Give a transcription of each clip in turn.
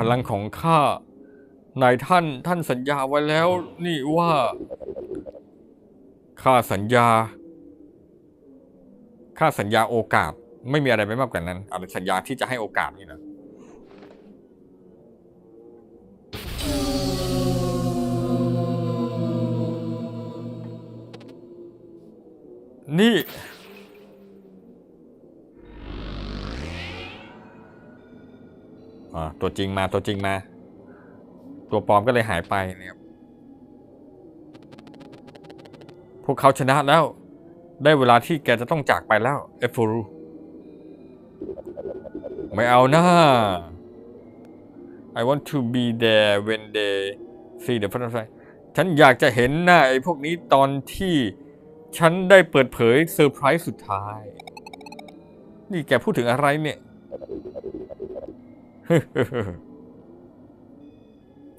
พลังของข้านายท่านท่านสัญญาไว้แล้ว นี่ว่าข้าสัญญาข้าสัญญาโอกาส ไม่มีอะไรไปมากกว่านั้นอะไรสัญญาที่จะให้โอกาสนี่นะนี่ อ่าตัวจริงมาตัวจริงมา ตัวปลอมก็เลยหายไปนะครับพวกเขาชนะแล้ว ได้เวลาที่แกจะต้องจากไปแล้วเอฟฟูรูไม่เอานะ I want to be there when they see the first ฉันอยากจะเห็นหน้าไอ้พวกนี้ตอนที่ฉันได้เปิดเผยเซอร์ไพรส์สุดท้าย นี่แกพูดถึงอะไรเนี่ย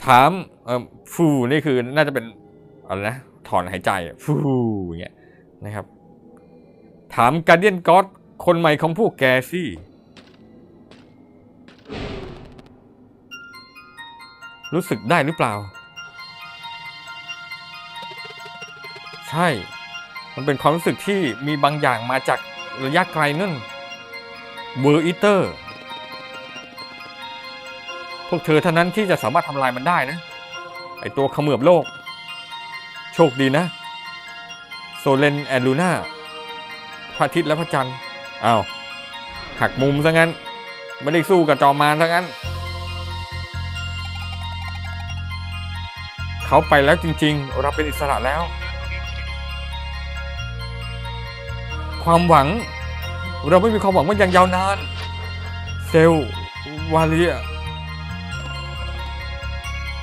ถามเอ่อฟูนี่คือน่าจะเป็นอะไรนะถอนหายใจฟูอย่างเงี้ยนะครับ ถามการเดียนก็อดคนใหม่ของพวกแกสิรู้สึกได้หรือเปล่า ใช่ มันเป็นความรู้สึกที่มีบางอย่างมาจากระยะไกลนั่นเวอร์อิเตอร์ พวกเธอเท่านั้นที่จะสามารถทำลายมันได้นะ ไอตัวขมือบโลก โชคดีนะ โซเลนแอนลูน่าพระอาทิตย์และพระจันทร์อ้าวหักมุมซะงั้น ไม่ได้สู้กับจอมมารซะงั้น เขาไปแล้วจริงๆ เราเป็นอิสระแล้ว ความหวัง เราไม่มีความหวังมาอย่างยาวนาน เซลวาเลีย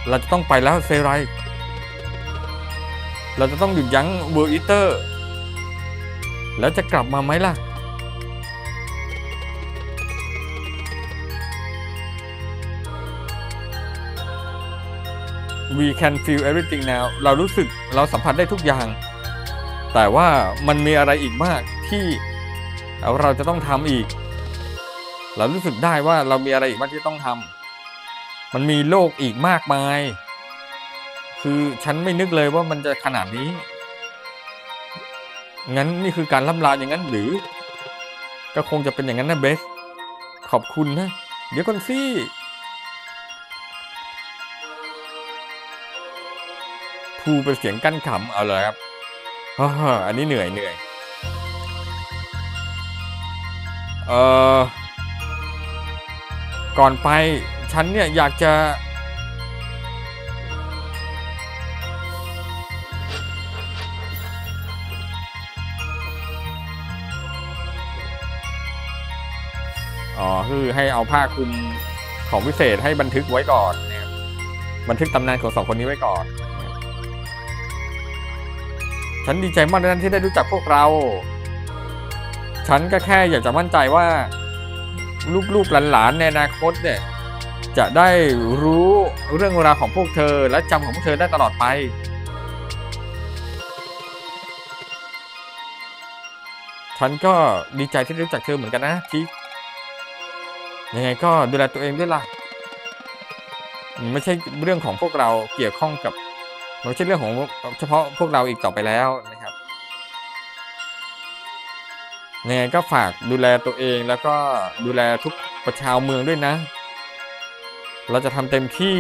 เราจะต้องไปแล้วเซไร เราจะต้องหยุดยั้งเวอร์อิเตอร์ แล้วจะกลับมาไหมล่ะ We can feel everything now เรารู้สึกเราสัมผัสได้ทุกอย่าง แต่ว่ามันมีอะไรอีกมากที่เราจะต้องทำอีก เรารู้สึกได้ว่าเรามีอะไรอีกมากที่ต้องทำ มันมีโลกอีกมากมาย คือฉันไม่นึกเลยว่ามันจะขนาดนี้ งั้นนี่คือการล่ำลาอย่างนั้นหรือ ก็คงจะเป็นอย่างนั้นนะเบส ขอบคุณนะ เดี๋ยวก่อนสิพูเป็นเสียงกั้นขำเอาเลยครับฮ่าฮ่าอันนี้เหนื่อยเหนื่อย เอ่อ ก่อนไป ฉันเนี่ย อยากจะอ๋อคือให้เอาผ้าคลุมของพิเศษให้บันทึกไว้ก่อนนะครับบันทึกตำนานของสองคนนี้ไว้ก่อน ฉันดีใจมากนะที่ได้รู้จักพวกเรา ฉันก็แค่อยากจะมั่นใจว่า ลูกๆหลานๆในอนาคตเนี่ย จะได้รู้เรื่องราวของพวกเธอและจำของพวกเธอได้ตลอดไป ฉันก็ดีใจที่รู้จักเธอเหมือนกันนะทิกยังไงก็ดูแลตัวเองด้วยล่ะ ไม่ใช่เรื่องของพวกเราเกี่ยวข้องกับไม่ใช่เรื่องของเฉพาะพวกเราอีกต่อไปแล้วนะครับยังไงก็ฝากดูแลตัวเองแล้วก็ดูแลทุกประชาวเมืองด้วยนะ เราจะทำเต็มที่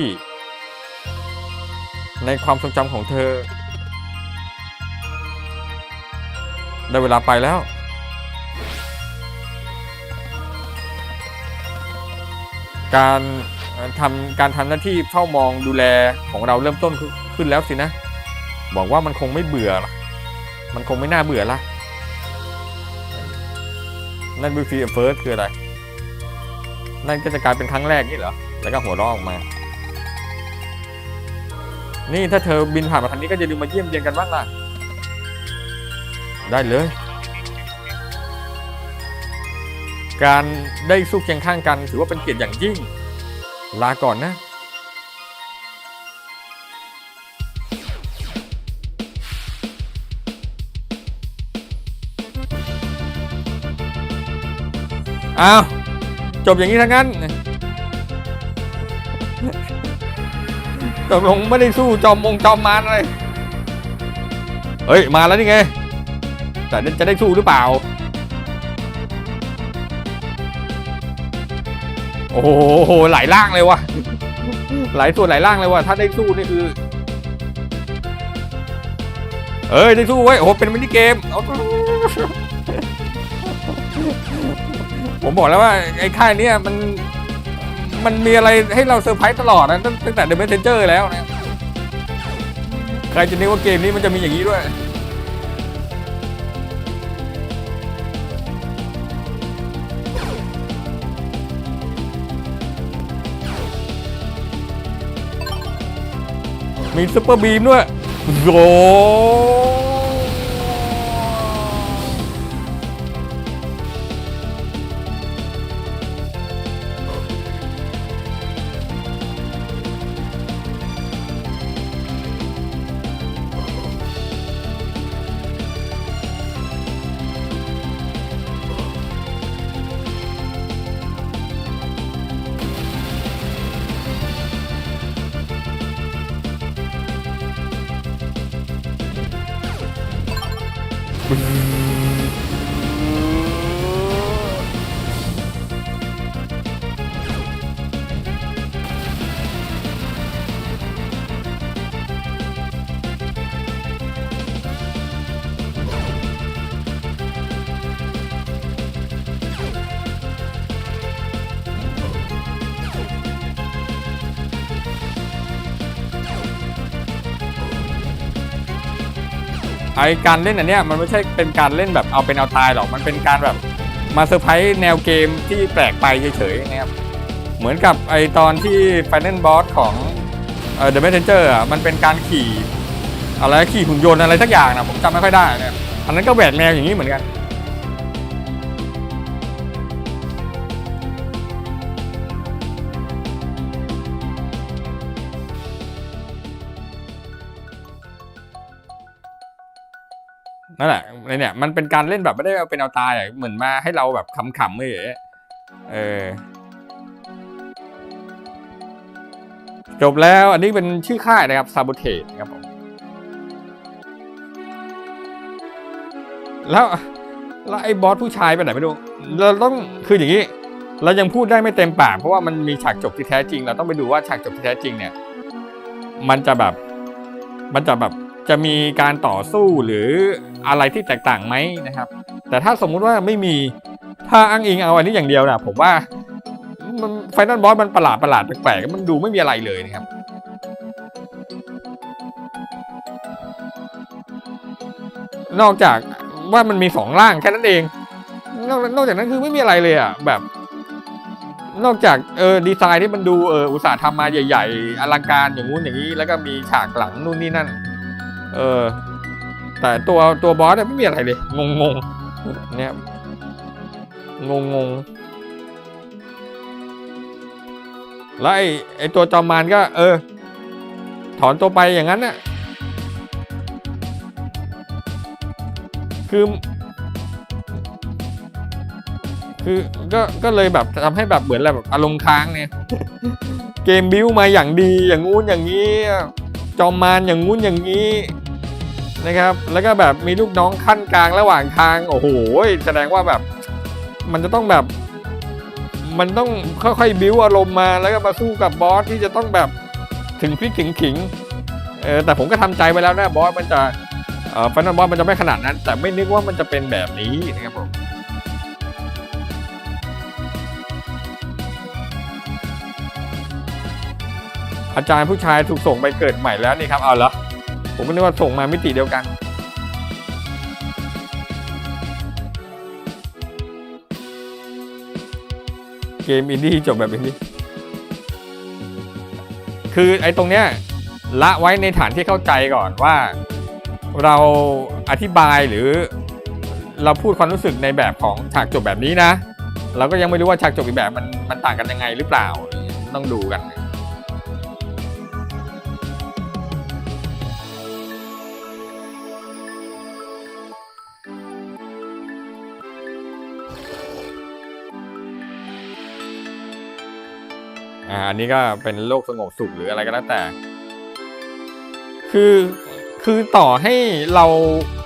ในความทรงจำของเธอ ได้เวลาไปแล้ว การทำการทำหน้าที่เฝ้ามองดูแลของเราเริ่มต้นขึ้นขึ้นแล้วสินะบอกว่ามันคงไม่เบื่อละมันคงไม่น่าเบื่อละนั่นบิฟีเฟิร์สคืออะไร นั่นก็จะกลายเป็นครั้งแรกนี่เหรอ แล้วก็หัวเราะออกมา นี่ถ้าเธอบินผ่านมาทางนี้ก็จะลืมมาเยี่ยมเยียนกันบ้างล่ะ ได้เลย การได้สู้เคียงข้างกันถือว่าเป็นเกียรติอย่างยิ่ง ลาก่อนนะอ้าวจบอย่างนี้ทั้งนั้น ตกลงไม่ได้สู้จอมมงจอมมารอะไร เฮ้ย มาแล้วนี่ไง แต่จะได้สู้หรือเปล่า โอ้โห หลายล่างเลยวะหลายส่วนหลายล่างเลยว่ะ ถ้าได้สู้นี่คือ เอ้ย ได้สู้ไว้ โอ้โห เป็นมินิเกม ผมบอกแล้วว่าไอ้ค่ายเนี้ยมัน มันมีอะไรให้เราเซอร์ไพรส์ตลอดนะตั้งตั้งแต่ The Messenger แล้วนะใครจะนึกว่าเกมนี้มันจะมีอย่างนี้ด้วยมีซุปเปอร์บีมด้วยโย ไอการเล่นอันเนี้ยมันไม่ใช่เป็นการเล่นแบบเอาเป็นเอาตายหรอกมันเป็นการแบบมาเซอร์ไพรส์แนวเกมที่แปลกไปเฉยๆนะครับเหมือนกับไอตอนที่ Final Boss ของเดอ The Messenger อะมันเป็นการขี่อะไรขี่หุ่นยนต์อะไรสักอย่างนะผมจำไม่ค่อยได้เนี่ยอันนั้นก็แหวกแนวอย่างนี้เหมือนกัน นั่นแหละในเนี่ยมันเป็นการเล่นแบบไม่ได้เอาเป็นเอาตายอะเหมือนมาให้เราแบบขำๆเลยเออจบแล้วอันนี้เป็นชื่อค่ายนะครับซาบ o เท e นะครับผมแล้วแล้วไอ้บอสผู้ชายไปไหนไม่รู้เราต้องคืออย่างนี้ เรายังพูดได้ไม่เต็มปากเพราะว่ามันมีฉากจบที่แท้จริง เราต้องไปดูว่าฉากจบที่แท้จริงเนี่ย มันจะแบบ มันจะแบบ จะมีการต่อสู้หรืออะไรที่แตกต่างไหมนะครับ แต่ถ้าสมมุติว่าไม่มีถ้าอ้างอิงเอาอันนี้อย่างเดียวนะผมว่ามันไฟนอลบอสมันประหลาดประหลาดแปลกๆมันดูไม่มีอะไรเลยนะครับนอกจากว่ามันมีสองร่างแค่นั้นเอง นอกนอกจากนั้นคือไม่มีอะไรเลยอะแบบ นอกจากเออดีไซน์ที่มันดูเอออุตสาห์ทำมาใหญ่ ๆ อลังการอย่างงู้นอย่างนี้ แล้วก็มีฉากหลังนู่นนี่นั่น เออ แต่ตัวตัวบอสเนี่ยไม่มีอะไรเลย งงงๆเนี่ยงงงงแล้วไอ้ไอ้ตัวจอมมารก็ เออ ถอนตัวไปอย่างนั้นน่ะคือ คือก็ก็เลยแบบทำให้แบบเหมือนแบบอารมณ์ค้างเนี่ย เกมบิวมาอย่างดีอย่างงู้นอย่างนี้ จอมมารอย่างงู้นอย่างนี้นะครับ แล้วก็แบบมีลูกน้องขั้นกลางระหว่างทาง โอ้โห แสดงว่าแบบ มันจะต้องแบบ มันต้องค่อยๆบิวอารมณ์มา แล้วก็มาสู้กับบอสที่จะต้องแบบถึงพริกถึงขิง เออ แต่ผมก็ทำใจไว้แล้วนะบอสมันจะเอ่อฟันนัลบอสมันจะไม่ขนาดนั้น แต่ไม่นึกว่ามันจะเป็นแบบนี้นะครับผม อาจารย์ผู้ชายถูกส่งไปเกิดใหม่แล้วนี่ครับเอาเหรอผมก็นึกว่าส่งมามิติเดียวกัน เกมอินดี้จบแบบอินดี้คือไอ้ตรงเนี้ยละไว้ในฐานที่เข้าใจก่อนว่า เราอธิบายหรือเราพูดความรู้สึกในแบบของฉากจบแบบนี้นะ เราก็ยังไม่รู้ว่าฉากจบอีกแบบมันมันต่างกันยังไงหรือเปล่าต้องดูกัน อันนี้ก็เป็นโลกสงบสุขหรืออะไรก็แล้วแต่ คือคือต่อให้เรา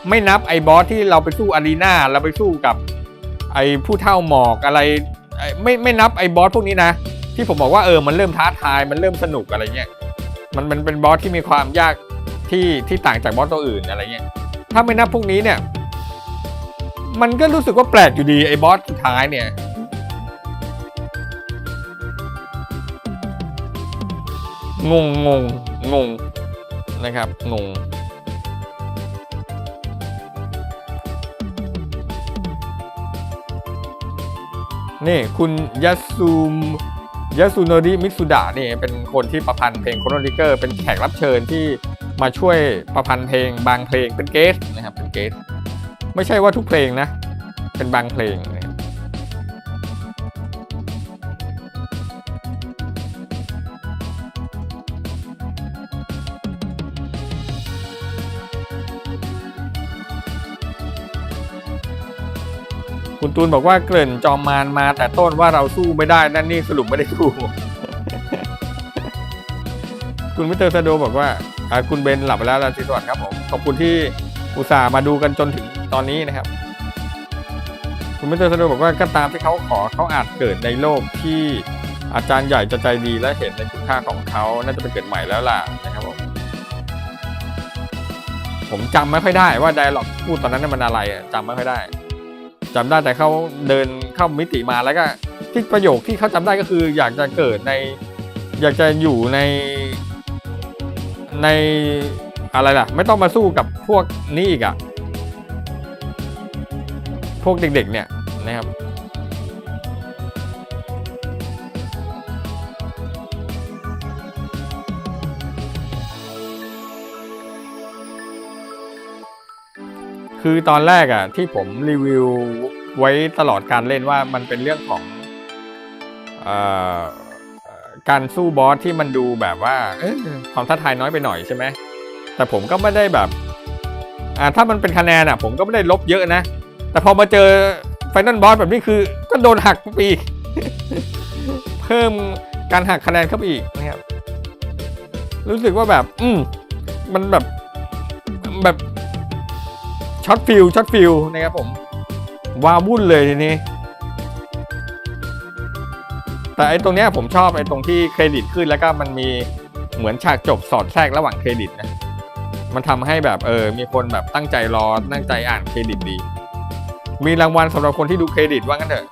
ไม่นับไอ้บอสที่เราไปสู้อารีนาเราไปสู้กับ ไอ้ผู้เท่าหมอกอะไรไอ้ไม่ไม่นับไอ้บอสพวกนี้นะ ที่ผมบอกว่าเออมันเริ่มท้าทายมันเริ่มสนุกอะไรเงี้ยมันมันเป็นบอสที่มีความยากที่ที่ต่างจากบอสตัวอื่นอะไรเงี้ยถ้าไม่นับพวกนี้เนี่ย มันก็รู้สึกว่าแปลกอยู่ดีไอ้บอสสุดท้ายเนี่ย งงงงงงนะครับงงนี่คุณยัสุมยัสุโนริมิสุดะนี่เป็นคนที่ประพันธ์เพลงโคโนริเกอร์เป็นแขกรับเชิญที่มาช่วยประพันธ์เพลงบางเพลงเป็นเกสนะครับเป็นเกสไม่ใช่ว่าทุกเพลงนะ เป็นบางเพลง คุณตูนบอกว่าเกริ่นจอมมารมาแต่ต้นว่าเราสู้ไม่ได้นั่นนี่สรุปไม่ได้สู้ คุณมิเตอร์ซาโดบอกว่าคุณเบนหลับไปแล้วราตรีสวัสดิ์ครับผมขอบคุณที่อุตส่าห์มาดูกันจนถึงตอนนี้นะครับ คุณมิเตอร์ซาโดบอกว่าก็ตามที่เขาขอเขาอาจเกิดในโลกที่อาจารย์ใหญ่จะใจดีและเห็นในคุณค่าของเขาน่าจะเป็นเกิดใหม่แล้วล่ะนะครับผมผมจำไม่ค่อยได้ว่าไดร์ล็อกพูดตอนนั้นนะมันอะไรจำไม่ค่อยได้ จำได้แต่เขาเดินเข้ามิติมาแล้วก็ที่ประโยคที่เขาจำได้ก็คือ อยากจะเกิดใน อยากจะอยู่ในในอะไรล่ะ ไม่ต้องมาสู้กับพวกนี้อีกอะพวกเด็กๆเนี่ยนะครับ คือตอนแรกอะที่ผมรีวิวไว้ตลอดการเล่นว่ามันเป็นเรื่องของอการสู้บอสที่มันดูแบบว่าความท้าทายน้อยไปหน่อยใช่ไหมแต่ผมก็ไม่ได้แบบถ้ามันเป็นคะแนนอะผมก็ไม่ได้ลบเยอะนะ แต่พอมาเจอไฟนอลบอสแบบนี้คือก็โดนหักไปอีก เพิ่มการหักคะแนนเข้าไปอีกนะครับรู้สึกว่าแบบ อืมมันแบบแบบ ช็อตฟิลช็อตฟิลนะครับผมวาวุ่นเลยทีนี้ แต่ไอ้ตรงเนี้ยผมชอบไอ้ตรงที่เครดิตขึ้นแล้วก็มันมีเหมือนฉากจบสอดแทรกระหว่างเครดิตนะมันทำให้แบบเออมีคนแบบตั้งใจรอตั้งใจอ่านเครดิตดี มีรางวัลสำหรับคนที่ดูเครดิตว่างั้นเถอะ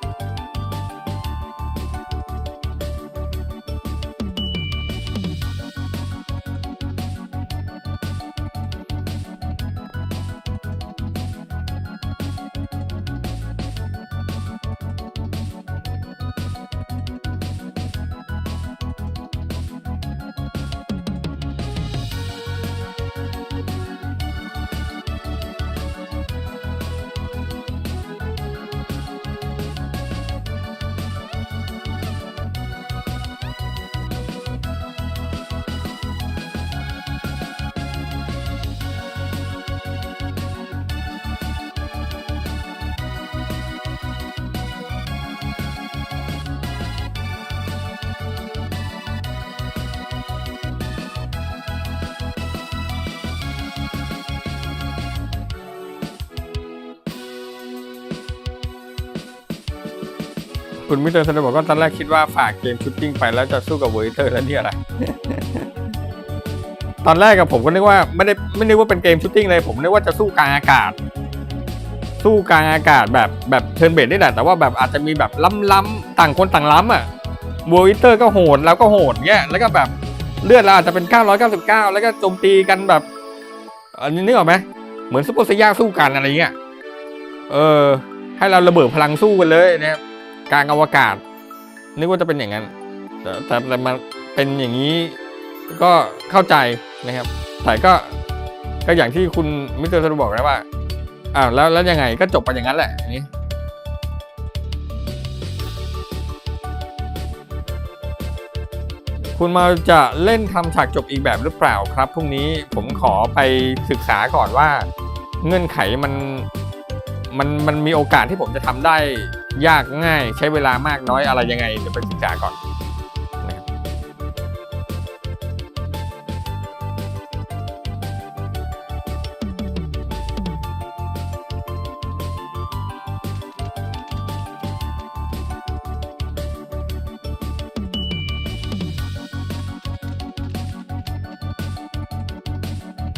คุณมิสเตอร์ซันเดอร์บอกว่าตอนแรกคิดว่าฝากเกมชูตติ้งไปแล้วจะสู้กับเวอร์เตอร์แล้วนี่อะไร ตอนแรกกับผมก็นึกว่าไม่ได้ไม่นึกว่าเป็นเกมชูตติ้งเลย ผมนึกว่าจะสู้กลางอากาศ สู้กลางอากาศแบบแบบเทิร์นเบดนี่แหละแต่ว่าแบบอาจจะมีแบบล้ำๆต่างคนต่างล้ำอะเวอร์เตอร์ก็โหดแล้วก็โหดเงี้ยแล้วก็แบบเลือดเราอาจจะเป็น 999 แล้วก็โจมตีกันแบบอันนี้นึกออกไหมเหมือนซุปเปอร์ไซย่าสู้กันอะไรเงี้ยเออให้เราระเบิดพลังสู้กันเลยนะครับ กลางอวกาศ นึกว่าจะเป็นอย่างนั้น แต่แต่มันเป็นอย่างนี้ก็เข้าใจนะครับ แต่ก็ก็อย่างที่คุณมิสเตอร์สรุบอกนะว่าอ้าวแล้วแล้วยังไงก็จบไปอย่างนั้นแหละอันนี้คุณมาจะเล่นทำฉากจบอีกแบบหรือเปล่าครับพรุ่งนี้ผมขอไปศึกษาก่อนว่า เงื่อนไขมันมันมันมีโอกาสที่ผมจะทำได้ ยากง่ายใช้เวลามากน้อยอะไรยังไงเดี๋ยวไปศึกษาก่อน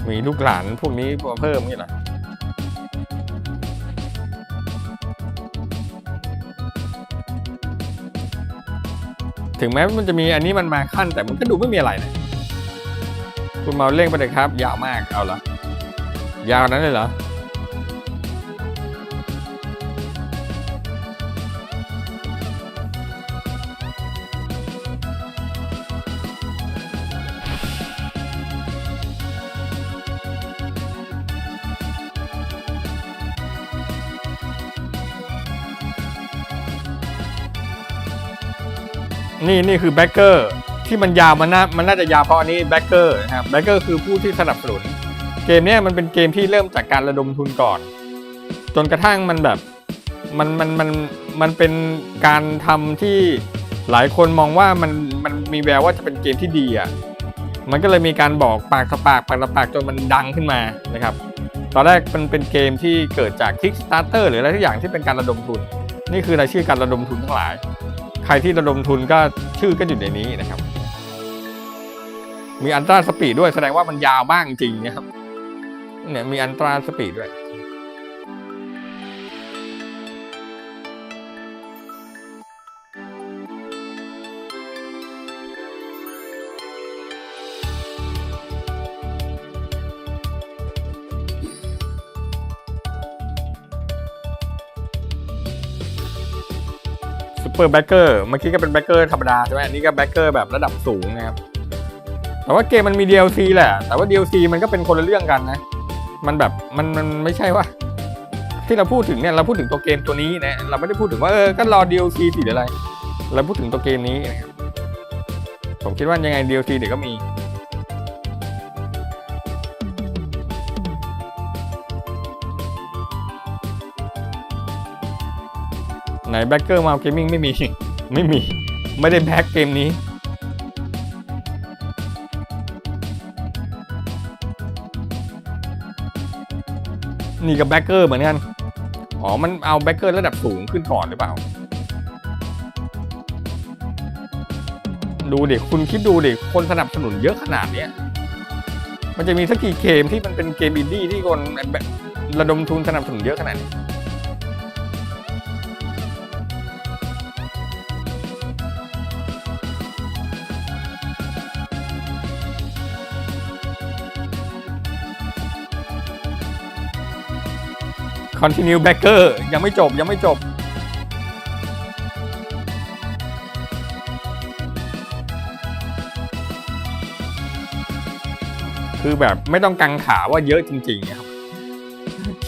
มีลูกหลานพวกนี้เพิ่มนี่หละ ถึงแม้มันจะมีอันนี้มันมาขั้นแต่มันก็ดูไม่มีอะไรนะคุณเมาเร่งไปเลยครับ ยาวมากเอาละยาวนั้นเลยเหรอ นี่นี่คือแบ็กเกอร์ที่มันยาวมันน่ามันน่าจะยาวเพราะอันนี้แบ็กเกอร์นะครับแบ็กเกอร์คือผู้ที่สนับสนุน เกมเนี้ยมันเป็นเกมที่เริ่มจากการระดมทุนก่อน จนกระทั่งมันแบบมันมันมันมันเป็นการทำที่หลายคนมองว่ามันมันมีแววว่าจะเป็นเกมที่ดีอะมันก็เลยมีการบอกปากต่อปากปากต่อปากจนมันดังขึ้นมานะครับ ตอนแรกมันเป็นเกมที่เกิดจาก Kickstarter หรืออะไรทุกอย่างที่เป็นการระดมทุน นี่คือรายชื่อการระดมทุนทั้งหลาย รที่ระดมทุนก็ชื่อก็อยู่ในนี้นะครับ มีอันตราสปีดด้วยแสดงว่ามันยาวมากจริงนะครับเนี่ยมีอันตราสปีดด้วย เปอร์แบ็กเกอร์เมื่อกี้ก็เป็นแบ็กเกอร์ธรรมดาใช่ไหมอันนี้ก็แบ็กเกอร์แบบระดับสูงนะครับ แต่ว่าเกมมันมี DLC แหละ แต่ว่า DLC มันก็เป็นคนละเรื่องกันนะ มันแบบมันมันไม่ใช่ว่า ที่เราพูดถึงเนี่ยเราพูดถึงตัวเกมตัวนี้นะ เราไม่ได้พูดถึงว่าเออก็รอ DLC สิหรืออะไร เราพูดถึงตัวเกมนี้นะครับผมคิดว่ายังไง DLC เดี๋ยวก็มี ไหนแบ็กเกอร์มาเกมมิ่งไม่มี ไม่มี ไม่ได้แบ็กเกมนี้ นี่กับแบ็กเกอร์เหมือนกัน อ๋อ มันเอาแบ็กเกอร์ระดับสูงขึ้นก่อนหรือเปล่า ดูเดิคุณคิดดูเดิคนสนับสนุนเยอะขนาดเนี้ยมันจะมีสักกี่เกมที่มันเป็นเกมอินดี้ที่คนระดมทุนสนับสนุนเยอะขนาดนี้ continue backer ยังไม่จบยังไม่จบ คือแบบไม่ต้องกังขาว่าเยอะจริงๆครับ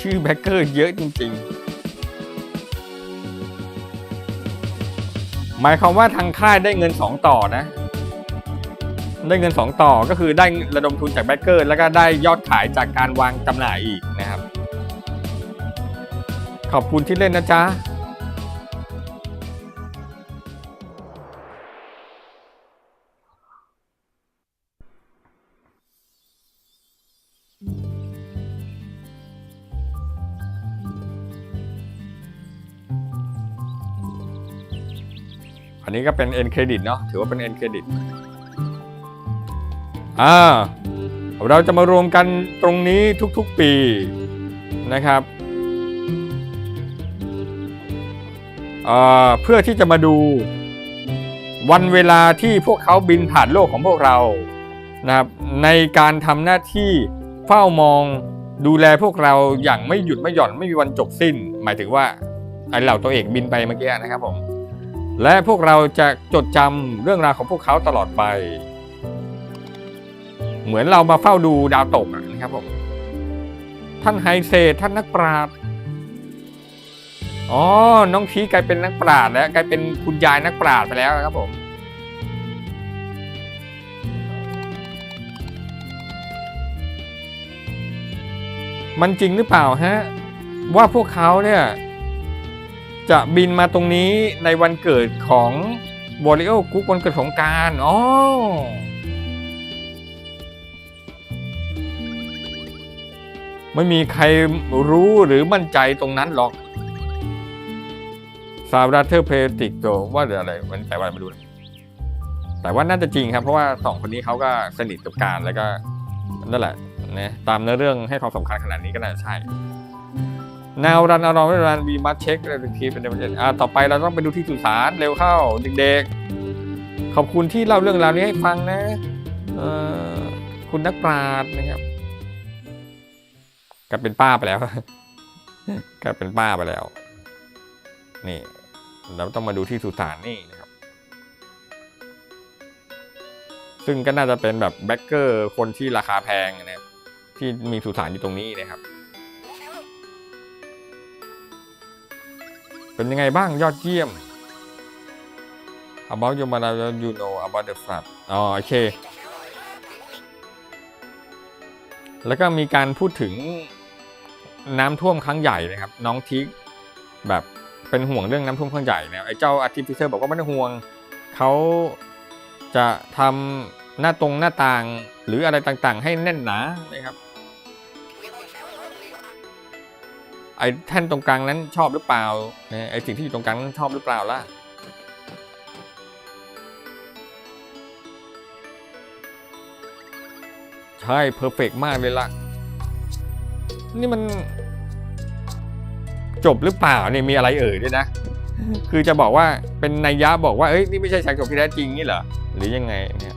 ชื่อแบ็กเกอร์เยอะจริง ๆ หมายความว่าทางค่ายได้เงิน 2 ต่อนะ ได้เงิน 2 ต่อก็คือได้ระดมทุนจากแบ็กเกอร์ แล้วก็ได้ยอดขายจากการวางจำหน่ายอีก ขอบคุณที่เล่นนะจ๊ะอันนี้ก็เป็น end credit เนาะถือว่าเป็น end credit อ่าเราจะมารวมกันตรงนี้ทุกๆปีนะครับ เพื่อที่จะมาดูวันเวลาที่พวกเขาบินผ่านโลกของพวกเรานะครับในการทำหน้าที่เฝ้ามองดูแลพวกเราอย่างไม่หยุดไม่หย่อนไม่มีวันจบสิ้น หมายถึงว่าไอเหล่าตัวเอกบินไปเมื่อกี้นะครับผมและพวกเราจะจดจำเรื่องราวของพวกเขาตลอดไป เหมือนเรามาเฝ้าดูดาวตกนะครับผมท่านไฮเซท่านนักปราชญ์ อ๋อ น้องพีกลายเป็นนักปราชญ์แล้วกลายเป็นคุณยายนักปราชญ์ไปแล้วครับผม มันจริงหรือเปล่าฮะ ว่าพวกเขาเนี่ย จะบินมาตรงนี้ในวันเกิดของบริโอกุ๊กวันเกิดของการอ๋อไม่มีใครรู้หรือมั่นใจตรงนั้นหรอก ซาบราเธอร์เพลติกโตว่าหรืออะไรมันแปลว่าไม่รู้ แต่ว่าน่าจะจริงครับ เพราะว่าสองคนนี้เขาก็สนิทกับการแล้วก็นั่นแหละนะตามเนื้อเรื่องให้ความสำคัญขนาดนี้ก็น่าจะใช่แนวรันอารอนรันวีมัดเช็คเรื่องทีเป็นเรื่องอ่าต่อไปเราต้องไปดูที่สุสานเร็วเข้าเด็กๆ ขอบคุณที่เล่าเรื่องราวนี้ให้ฟังนะเออคุณนักปราชญ์นะครับกลายเป็นป้าไปแล้วกลายเป็นป้าไปแล้ว นี่ เราต้องมาดูที่สุสานนี่นะครับ ซึ่งก็น่าจะเป็นแบบแบ็กเกอร์คนที่ราคาแพงนะครับที่มีสุสานอยู่ตรงนี้นะครับ เป็นยังไงบ้างยอดเยี่ยม about your mother you know about the flood อ๋อโอเค แล้วก็มีการพูดถึงน้ำท่วมครั้งใหญ่นะครับ น้องทิกแบบ เป็นห่วงเรื่องน้ำท่วมครั้งใหญ่นะไอ้เจ้าอาร์ติฟิเซอร์บอกว่าไม่ต้องห่วงเขาจะทำหน้าตรงหน้าต่าง หรืออะไรต่างๆ ให้แน่นหนานะครับไอ้แท่นตรงกลางนั้นชอบหรือเปล่าไอ้สิ่งที่อยู่ตรงกลางนั้นชอบหรือเปล่าล่ะใช่เพอร์เฟกมากเลยล่ะ นี่มัน จบหรือเปล่าเนี่ยมีอะไรเอ่ยด้วยนะ คือจะบอกว่าเป็นนัยยะบอกว่าเอ้ยนี่ไม่ใช่ฉากจบที่แท้จริงนี่เหรอหรือยังไงเนี่ย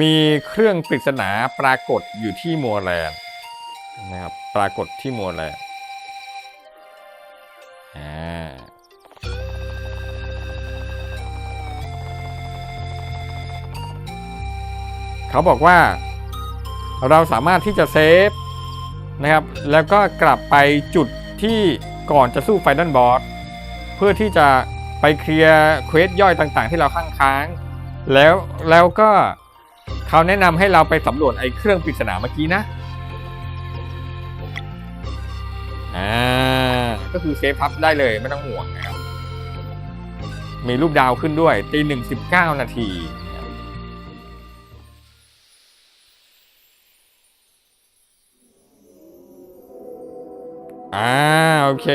มีเครื่องปริศนาปรากฏอยู่ที่มัวแลนด์นะครับปรากฏที่มัวแลนด์อ่าเขาบอกว่าเราสามารถที่จะเซฟนะครับ แล้วก็กลับไปจุดที่ก่อนจะสู้ไฟนอลบอสเพื่อที่จะไปเคลียร์เควสย่อยต่างๆ ที่เราค้างค้างแล้วแล้วก็ เขาแนะนำให้เราไปสำรวจไอ้เครื่องปริศนาเมื่อกี้นะ อ่า ก็คือเซฟพับได้เลยไม่ต้องห่วงนะครับ มีรูปดาวขึ้นด้วยตีหนึ่งสิบเก้านาทีอ่า โอเค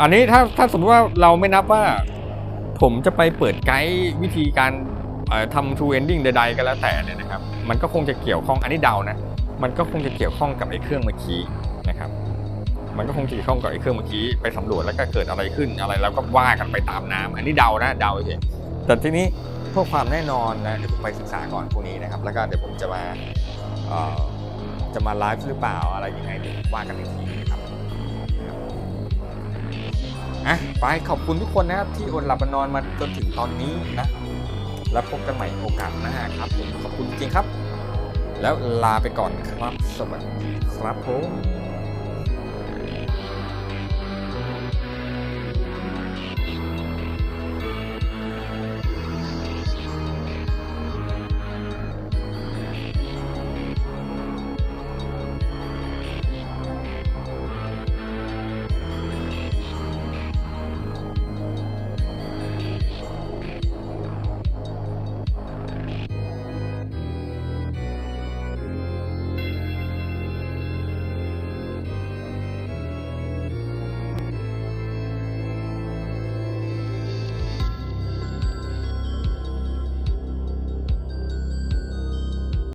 อันนี้ถ้าถ้าสมมติว่าเราไม่นับว่า ผมจะไปเปิดไกด์วิธีการทำ true ending ใดๆก็แล้วแต่เนี่ยนะครับ มันก็คงจะเกี่ยวข้องอันนี้เดานะ มันก็คงจะเกี่ยวข้องกับไอ้เครื่องเมื่อกี้นะครับ มันก็คงจะเกี่ยวข้องกับไอ้เครื่องเมื่อกี้ไปสำรวจแล้วก็เกิดอะไรขึ้นอะไรแล้วก็ว่ากันไปตามน้ำอันนี้เดานะเดาเฉยแต่ทีนี้เพื่อความแน่นอนนะเดี๋ยวผมไปศึกษาก่อนพวกนี้นะครับ แล้วก็เดี๋ยวผมจะมาจะมาไลฟ์หรือเปล่าอะไรยังไงเดี๋ยวว่ากันอีกที อะไปขอบคุณทุกคนนะครับที่อดหลับนอนมาจนถึงตอนนี้นะ แล้วพบกันใหม่โอกาสหน้าครับผมขอบคุณจริงครับ แล้วลาไปก่อนครับ สวัสดีครับผม